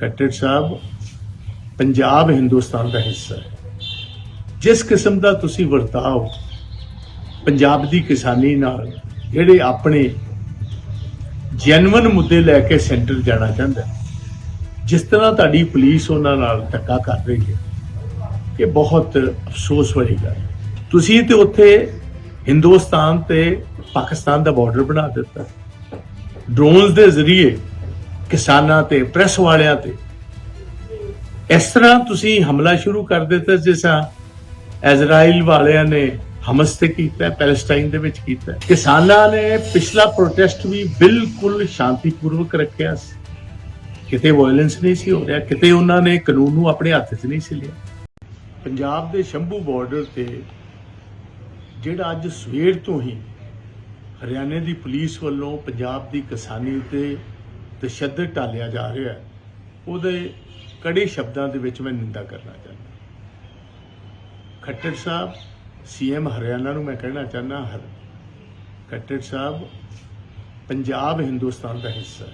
ਖੱਟੜ ਸਾਹਿਬ, ਪੰਜਾਬ ਹਿੰਦੁਸਤਾਨ ਦਾ ਹਿੱਸਾ ਹੈ। ਜਿਸ ਕਿਸਮ ਦਾ ਤੁਸੀਂ ਵਰਤਾਓ, ਪੰਜਾਬ ਦੀ ਕਿਸਾਨੀ ਨਾਲ ਜਿਹੜੇ ਆਪਣੇ ਜੈਨੂਇਨ ਮੁੱਦੇ ਲੈ ਕੇ ਸੈਂਟਰ ਜਾਣਾ ਚਾਹੁੰਦਾ ਜਿਸ ਤਰ੍ਹਾਂ ਤੁਹਾਡੀ ਪੁਲਿਸ ਉਹਨਾਂ ਨਾਲ ਧੱਕਾ ਕਰ ਰਹੀ ਹੈ, ਇਹ ਬਹੁਤ ਅਫਸੋਸ ਵਾਲੀ ਗੱਲ ਹੈ। ਤੁਸੀਂ ਤੇ ਉੱਥੇ ਹਿੰਦੁਸਤਾਨ ਤੇ ਪਾਕਿਸਤਾਨ ਦਾ ਬਾਰਡਰ ਬਣਾ ਦਿੱਤਾ। ਡਰੋਨਸ ਦੇ ਜ਼ਰੀਏ ਕਿਸਾਨਾਂ ਤੇ, ਪ੍ਰੈਸ ਵਾਲਿਆਂ ਤੇ। ਇਸ ਤਰ੍ਹਾਂ ਤੁਸੀਂ ਹਮਲਾ ਸ਼ੁਰੂ ਕਰ ਦਿੱਤਾ ਜਿਸ ਤਰ੍ਹਾਂ ਇਜ਼ਰਾਈਲ ਵਾਲਿਆਂ ਨੇ ਹਮਸ ਤੇ ਕੀਤਾ, ਪੈਲਸਟਾਈਨ ਦੇ ਵਿੱਚ ਕੀਤਾ। ਕਿਸਾਨਾਂ ਨੇ ਪਿਛਲਾ ਪ੍ਰੋਟੈਸਟ ਵੀ ਬਿਲਕੁਲ ਸ਼ਾਂਤੀਪੂਰਵਕ ਰੱਖਿਆ ਸੀ। ਕਿਤੇ ਵਾਇਲੈਂਸ ਨਹੀਂ ਸੀ ਹੋ ਰਿਹਾ, ਕਿਤੇ ਉਹਨਾਂ ਨੇ ਕਾਨੂੰਨ ਨੂੰ ਆਪਣੇ ਹੱਥ 'ਚ ਨਹੀਂ ਸੀ ਲਿਆ। ਪੰਜਾਬ ਦੇ ਸ਼ੰਭੂ ਬਾਰਡਰ ਤੇ ਜਿਹੜਾ ਅੱਜ ਸਵੇਰ ਤੋਂ ਹੀ ਹਰਿਆਣੇ ਦੀ ਪੁਲਿਸ ਵੱਲੋਂ ਪੰਜਾਬ ਦੀ ਕਿਸਾਨੀ ਤੇ ਤਸ਼ੱਦਦ ਟਾਲਿਆ ਜਾ ਰਿਹਾ ਹੈ, ਉਹਦੇ ਕੜੇ ਸ਼ਬਦਾਂ ਦੇ ਵਿੱਚ ਮੈਂ ਨਿੰਦਾ ਕਰਨਾ ਚਾਹੁੰਦਾ। ਖੱਟੜ ਸਾਹਿਬ ਸੀਐਮ ਹਰਿਆਣਾ ਨੂੰ ਮੈਂ ਕਹਿਣਾ ਚਾਹੁੰਦਾ ਹਰ ਖੱਟੜ ਸਾਹਿਬ, ਪੰਜਾਬ ਹਿੰਦੁਸਤਾਨ ਦਾ ਹਿੱਸਾ ਹੈ।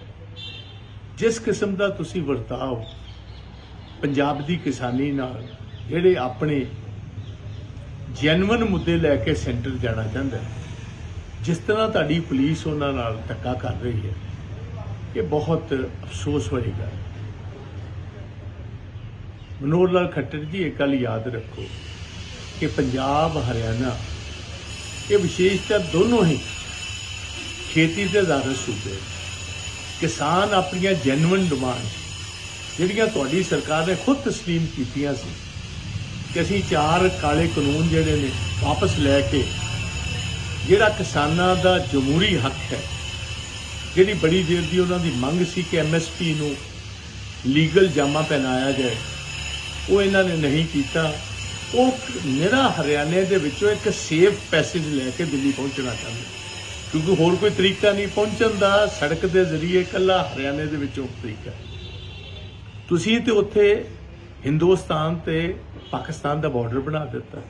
ਜਿਸ ਕਿਸਮ ਦਾ ਤੁਸੀਂ ਵਰਤਾਓ, ਪੰਜਾਬ ਦੀ ਕਿਸਾਨੀ ਨਾਲ ਜਿਹੜੇ ਆਪਣੇ ਜੈਨੂਇਨ ਮੁੱਦੇ ਲੈ ਕੇ ਸੈਂਟਰ ਜਾਣਾ ਚਾਹੁੰਦਾ ਜਿਸ ਤਰ੍ਹਾਂ ਤੁਹਾਡੀ ਪੁਲਿਸ ਉਹਨਾਂ ਨਾਲ ਧੱਕਾ ਕਰ ਰਹੀ ਹੈ ਇਹ ਬਹੁਤ ਅਫਸੋਸ ਵਾਲੀ ਗੱਲ ਹੈ ਮਨੋਹਰ ਲਾਲ ਖੱਟਰ ਜੀ ਇੱਕ ਗੱਲ ਯਾਦ ਰੱਖੋ ਕਿ ਪੰਜਾਬ ਹਰਿਆਣਾ ਇਹ ਵਿਸ਼ੇਸ਼ਤਾ ਦੋਨੋਂ ਹੀ ਖੇਤੀ ਤੇ ਆਧਾਰਿਤ ਸੂਬੇ ਨੇ। ਕਿਸਾਨ ਆਪਣੀਆਂ ਜੈਨੂਇਨ ਡਿਮਾਂਡ ਜਿਹੜੀਆਂ ਤੁਹਾਡੀ ਸਰਕਾਰ ਨੇ ਖੁਦ تسلیم ਕੀਤੀਆਂ ਸੀ ਕਿ ਅਸੀਂ ਚਾਰ ਕਾਲੇ ਕਾਨੂੰਨ ਜਿਹੜੇ ਨੇ ਵਾਪਸ ਲੈ ਕੇ ਜਿਹੜਾ ਕਿਸਾਨਾਂ ਦਾ ਜਮਹੂਰੀ ਹੱਕ ਹੈ ਜਿਹੜੀ ਬੜੀ ਦੇਰ ਦੀ ਉਹਨਾਂ ਦੀ ਮੰਗ ਸੀ ਕਿ ਐਮਐਸਪੀ ਨੂੰ ਲੀਗਲ ਜਾਮਾ ਪਹਿਨਾਇਆ ਜਾਏ, ਉਹ ਇਹਨਾਂ ਨੇ ਨਹੀਂ ਕੀਤਾ। ਉਹ ਨਿਹਰਾ ਹਰਿਆਣੇ ਦੇ ਵਿੱਚੋਂ ਇੱਕ ਸੇਫ ਪੈਸੇਜ ਲੈ ਕੇ ਦਿੱਲੀ ਪਹੁੰਚਣਾ ਚਾਹੁੰਦੇ ਕਿਉਂਕਿ ਹੋਰ ਕੋਈ ਤਰੀਕਾ ਨਹੀਂ, ਪਹੁੰਚਣ ਦਾ ਸੜਕ ਦੇ ਜ਼ਰੀਏ ਕੱਲਾ ਹਰਿਆਣੇ ਦੇ ਵਿੱਚੋਂ ਤਰੀਕਾ ਤੁਸੀਂ ਤੇ ਉੱਥੇ ਹਿੰਦੁਸਤਾਨ ਤੇ ਪਾਕਿਸਤਾਨ ਦਾ ਬਾਰਡਰ ਬਣਾ ਦਿੱਤਾ।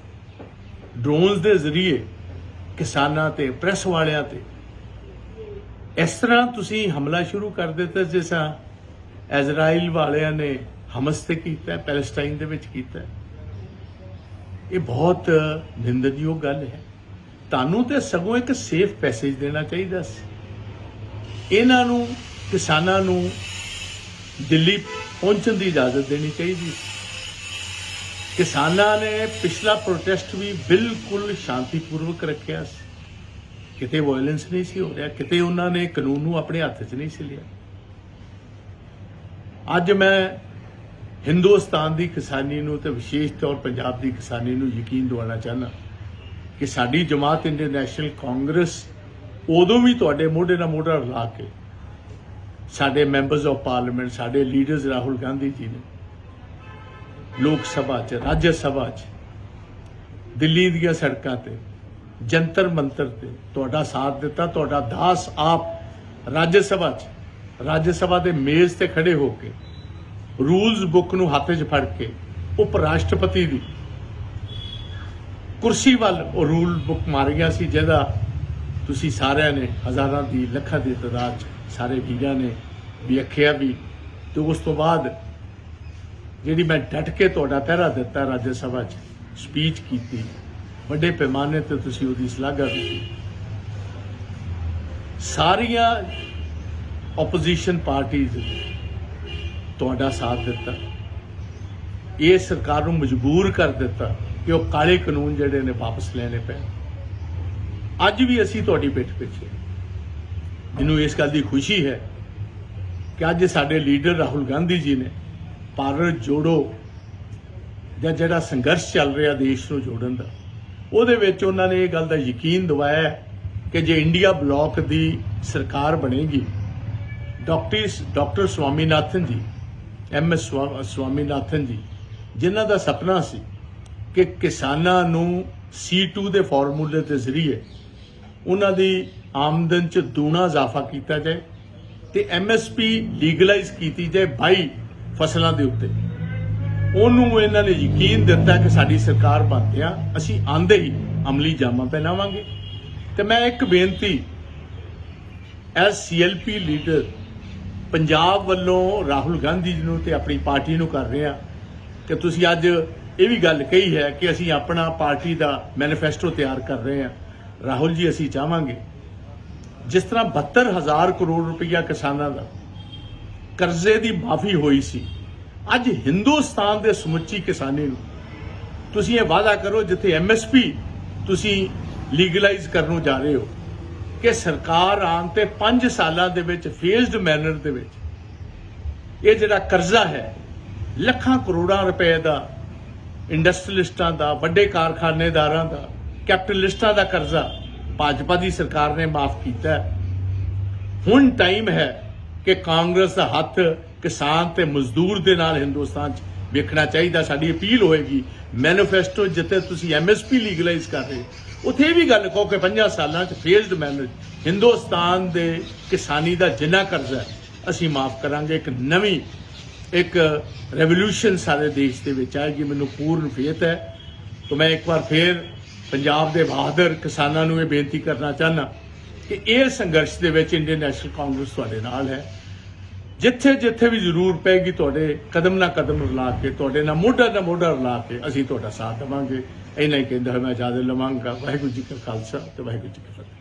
ਡਰੋਨਸ ਦੇ ਜ਼ਰੀਏ ਕਿਸਾਨਾਂ ਤੇ ਪ੍ਰੈਸ ਵਾਲਿਆਂ ਤੇ ਇਸ ਤਰ੍ਹਾਂ ਤੁਸੀਂ ਹਮਲਾ ਸ਼ੁਰੂ ਕਰ ਦਿੱਤਾ ਜਿਸ ਤਰ੍ਹਾਂ ਇਜ਼ਰਾਈਲ ਵਾਲਿਆਂ ਨੇ ਹਮਸ ਤੇ ਕੀਤਾ, ਪੈਲਸਟਾਈਨ ਦੇ ਵਿੱਚ ਕੀਤਾ। ਇਹ ਬਹੁਤ ਨਿੰਦਣਯੋਗ ਗੱਲ ਹੈ। ਤੁਹਾਨੂੰ ਤੇ ਸਗੋਂ ਇੱਕ ਸੇਫ ਪੈਸੇਜ ਦੇਣਾ ਚਾਹੀਦਾ ਸੀ। ਇਹਨਾਂ ਨੂੰ, ਕਿਸਾਨਾਂ ਨੂੰ ਦਿੱਲੀ ਪਹੁੰਚਣ ਦੀ ਇਜਾਜ਼ਤ ਦੇਣੀ ਚਾਹੀਦੀ ਕਿਸਾਨਾਂ ਨੇ ਪਿਛਲਾ ਪ੍ਰੋਟੈਸਟ ਵੀ ਬਿਲਕੁਲ ਸ਼ਾਂਤੀਪੂਰਵਕ ਰੱਖਿਆ ਸੀ। ਕਿਤੇ ਵਾਇਲੈਂਸ ਨਹੀਂ ਸੀ ਹੋ ਰਿਹਾ, ਕਿਤੇ ਉਹਨਾਂ ਨੇ ਕਾਨੂੰਨ ਨੂੰ ਆਪਣੇ ਹੱਥ 'ਚ ਨਹੀਂ ਸੀ ਲਿਆ। ਅੱਜ ਮੈਂ ਹਿੰਦੁਸਤਾਨ ਦੀ ਕਿਸਾਨੀ ਨੂੰ ਤੇ ਵਿਸ਼ੇਸ਼ ਤੌਰ ਪੰਜਾਬ ਦੀ ਕਿਸਾਨੀ ਨੂੰ ਯਕੀਨ ਦਿਵਾਉਣਾ ਚਾਹੁੰਦਾ ਕਿ ਸਾਡੀ ਜਮਾਤ ਇੰਟਰਨੈਸ਼ਨਲ ਕਾਂਗਰਸ ਉਦੋਂ ਵੀ ਤੁਹਾਡੇ ਮੋਢੇ ਨਾਲ ਮੋਢਾ ਲਾ ਕੇ ਸਾਡੇ ਮੈਂਬਰਸ ਆਫ ਪਾਰਲੀਮੈਂਟ, ਸਾਡੇ ਲੀਡਰਸ ਰਾਹੁਲ ਗਾਂਧੀ ਜੀ ਨੇ ਲੋਕ ਸਭਾ 'ਚ, ਰਾਜ ਸਭਾ 'ਚ ਦਿੱਲੀ ਦੀਆਂ ਸੜਕਾਂ ਤੇ ਜੰਤਰ ਮੰਤਰ ਤੇ ਤੁਹਾਡਾ ਸਾਥ ਦਿੱਤਾ, ਤੁਹਾਡਾ ਦਾਸ ਆਪ ਰਾਜ ਸਭਾ 'ਚ, ਰਾਜ ਸਭਾ ਦੇ ਮੇਜ਼ ਤੇ ਖੜੇ ਹੋ ਕੇ, ਰੂਲਸ ਬੁੱਕ ਨੂੰ ਹੱਥ 'ਚ ਫੜ ਕੇ ਉਪ ਰਾਸ਼ਟਰਪਤੀ ਦੀ ਕੁਰਸੀ ਵੱਲ ਉਹ ਰੂਲ ਬੁੱਕ ਮਾਰ ਗਿਆ ਸੀ, ਜਿਹਦਾ ਤੁਸੀਂ ਸਾਰਿਆਂ ਨੇ ਹਜ਼ਾਰਾਂ ਦੀ ਲੱਖਾਂ ਦੀ ਤਾਦਾਦ 'ਚ ਸਾਰੇ ਵੀਰਾਂ ਨੇ ਵੀ ਅੱਖਿਆ ਵੀ, ਤੇ ਉਸ ਤੋਂ ਬਾਅਦ ਜਿਹੜੀ ਮੈਂ ਡਟ ਕੇ ਤੁਹਾਡਾ ਪਹਿਰਾ ਦਿੱਤਾ ਰਾਜ ਸਭਾ 'ਚ ਸਪੀਚ ਕੀਤੀ। ਵੱਡੇ ਪੈਮਾਨੇ ਤੇ ਤੁਸੀਂ ਉਹਦੀ ਸ਼ਲਾਘਾ ਕੀਤੀ। ਸਾਰੀਆਂ ਆਪੋਜੀਸ਼ਨ ਪਾਰਟੀਆਂ ਤੁਹਾਡਾ ਸਾਥ ਦਿੱਤਾ। ਇਹ ਸਰਕਾਰ ਨੂੰ ਮਜਬੂਰ ਕਰ ਦਿੱਤਾ ਕਿ ਉਹ ਕਾਲੇ ਕਾਨੂੰਨ ਜਿਹੜੇ ਨੇ ਵਾਪਸ ਲੈਣੇ ਪੈਣ। ਅੱਜ ਵੀ ਅਸੀਂ ਤੁਹਾਡੀ ਪਿੱਠ ਪਿੱਛੇ ਮੈਨੂੰ ਇਸ ਗੱਲ ਦੀ ਖੁਸ਼ੀ ਹੈ ਕਿ ਅੱਜ ਸਾਡੇ ਲੀਡਰ ਰਾਹੁਲ ਗਾਂਧੀ ਜੀ ਨੇ ਭਾਰਤ ਜੋੜੋ ਜਾਂ ਜਿਹੜਾ ਸੰਘਰਸ਼ ਚੱਲ ਰਿਹਾ ਦੇਸ਼ ਨੂੰ ਜੋੜਨ ਦਾ ਉਹਦੇ ਵਿੱਚ ਉਹਨਾਂ ਨੇ ਇਹ ਗੱਲ ਦਾ ਯਕੀਨ ਦਿਵਾਇਆ ਕਿ ਜੇ ਇੰਡੀਆ ਬਲੌਕ ਦੀ ਸਰਕਾਰ ਬਣੇਗੀ, ਡਾਕਟਰ ਡਾਕਟਰ ਸਵਾਮੀਨਾਥਨ ਜੀ, ਐਮ ਐਸ ਸਵਾਮੀਨਾਥਨ ਜੀ, ਜਿਨ੍ਹਾਂ ਦਾ ਸੁਪਨਾ ਸੀ ਕਿ ਕਿਸਾਨਾਂ ਨੂੰ C2 ਦੇ ਫਾਰਮੂਲੇ ਦੇ ਜ਼ਰੀਏ ਉਹਨਾਂ ਦੀ ਆਮਦਨ 'ਚ ਦੂਣਾ ਇਜ਼ਾਫਾ ਕੀਤਾ ਜਾਏ ਤੇ MSP ਲੀਗਲਾਈਜ਼ ਕੀਤੀ ਜਾਏ 22 ਫਸਲਾਂ ਦੇ ਉੱਤੇ। ਉਹਨੂੰ ਇਹਨਾਂ ਨੇ ਯਕੀਨ ਦਿੱਤਾ ਕਿ ਸਾਡੀ ਸਰਕਾਰ ਬਣਦੇ ਬਣਦਿਆਂ ਅਸੀਂ ਆਂਦੇ ਹੀ ਅਮਲੀ ਜਾਮਾ ਪਹਿਨਾਵਾਂਗੇ। ਤੇ ਮੈਂ ਇੱਕ ਬੇਨਤੀ ਐਸ ਸੀਐਲਪੀ ਲੀਡਰ ਪੰਜਾਬ ਵੱਲੋਂ ਰਾਹੁਲ ਗਾਂਧੀ ਜੀ ਨੂੰ ਤੇ ਆਪਣੀ ਪਾਰਟੀ ਨੂੰ ਕਰ ਰਹੇ ਹਾਂ ਕਿ ਤੁਸੀਂ ਅੱਜ ਇਹ ਵੀ ਗੱਲ ਕਹੀ ਹੈ ਕਿ ਅਸੀਂ ਆਪਣਾ ਪਾਰਟੀ ਦਾ ਮੈਨੀਫੈਸਟੋ ਤਿਆਰ ਕਰ ਰਹੇ ਹਾਂ। ਰਾਹੁਲ ਜੀ, ਅਸੀਂ ਚਾਹਾਂਗੇ ਜਿਸ ਤਰ੍ਹਾਂ 72000 ਕਰੋੜ ਰੁਪਈਆ ਕਿਸਾਨਾਂ ਦਾ ਕਰਜ਼ੇ ਦੀ ਮਾਫੀ ਹੋਈ ਸੀ ਅੱਜ ਹਿੰਦੁਸਤਾਨ ਦੇ ਸਮੁੱਚੀ ਕਿਸਾਨੀ ਨੂੰ ਤੁਸੀਂ ਇਹ ਵਾਅਦਾ ਕਰੋ ਜਿੱਥੇ ਐਮਐਸਪੀ ਤੁਸੀਂ ਲੀਗਲਾਈਜ਼ ਕਰਨ ਨੂੰ ਜਾ ਰਹੇ ਹੋ ਕਿ ਸਰਕਾਰ ਆਉਣ ਤੇ 5 ਸਾਲਾਂ ਦੇ ਵਿੱਚ ਫੇਜ਼ਡ ਮੈਨਰ ਦੇ ਵਿੱਚ ਇਹ ਜਿਹੜਾ ਕਰਜ਼ਾ ਹੈ, ਲੱਖਾਂ ਕਰੋੜਾਂ ਰੁਪਏ ਦਾ ਇੰਡਸਟਰੀਲਿਸਟਾਂ ਦਾ, ਵੱਡੇ ਕਾਰਖਾਨੇਦਾਰਾਂ ਦਾ ਕੈਪੀਟਲਿਸਟਾਂ ਦਾ ਕਰਜ਼ਾ ਭਾਜਪਾ ਦੀ ਸਰਕਾਰ ਨੇ ਮਾਫ ਕੀਤਾ ਹੁਣ ਟਾਈਮ ਹੈ ਕਿ ਕਾਂਗਰਸ ਦਾ ਹੱਥ ਕਿਸਾਨ ਤੇ ਮਜ਼ਦੂਰ ਦੇ ਨਾਲ ਹਿੰਦੁਸਤਾਨ 'ਚ ਵੇਖਣਾ ਚਾਹੀਦਾ, ਸਾਡੀ ਅਪੀਲ ਹੋਏਗੀ ਮੈਨੀਫੈਸਟੋ ਜਿੱਥੇ ਤੁਸੀਂ ਐਮਐਸਪੀ ਲੀਗਲਾਈਜ਼ ਕਰ ਰਹੇ ਉਥੇ ਇਹ ਵੀ ਗੱਲ ਕਹੋ ਕਿ 50 ਸਾਲਾਂ 'ਚ ਫੇਜ਼ਡ ਮੈਨਰ ਹਿੰਦੁਸਤਾਨ ਦੇ ਕਿਸਾਨੀ ਦਾ ਜਿੰਨਾ ਕਰਜ਼ਾ ਅਸੀਂ ਮਾਫ ਕਰਾਂਗੇ, ਇੱਕ ਨਵੀਂ, ਇੱਕ ਰੈਵੋਲੂਸ਼ਨ ਸਾਰੇ ਦੇਸ਼ ਦੇ ਵਿੱਚ ਆਏਗੀ, ਮੈਨੂੰ ਪੂਰਨ ਫੇਤ ਹੈ, ਤਾਂ ਮੈਂ ਇੱਕ ਵਾਰ ਫੇਰ ਪੰਜਾਬ ਦੇ ਬਹਾਦਰ ਕਿਸਾਨਾਂ ਨੂੰ ਇਹ ਬੇਨਤੀ ਕਰਨਾ ਚਾਹਨਾ ਕਿ ਇਹ ਸੰਘਰਸ਼ ਦੇ ਵਿੱਚ ਇੰਡੀਅਨ ਨੈਸ਼ਨਲ ਕਾਂਗਰਸ ਤੁਹਾਡੇ ਨਾਲ ਹੈ ਜਿੱਥੇ ਜਿੱਥੇ ਵੀ ਜ਼ਰੂਰ ਪੈਗੀ ਤੁਹਾਡੇ ਕਦਮ ਨਾਲ ਕਦਮ ਰਲਾ ਕੇ, ਤੁਹਾਡੇ ਨਾਲ ਮੋਢਾ ਨਾਲ ਮੋਢਾ ਰਲਾ ਕੇ ਅਸੀਂ ਤੁਹਾਡਾ ਸਾਥ ਦੇਵਾਂਗੇ। ਇੰਨਾ ਹੀ ਕਹਿੰਦਾ ਹੋਇਆ, ਮੈਂ ਇਜਾਜ਼ਤ ਲਵਾਂਗਾ। ਵਾਹਿਗੁਰੂ ਜੀ ਕਾ ਖਾਲਸਾ ਤੇ ਵਾਹਿਗੁਰੂ ਜੀ ਕੀ ਫਤਿਹ।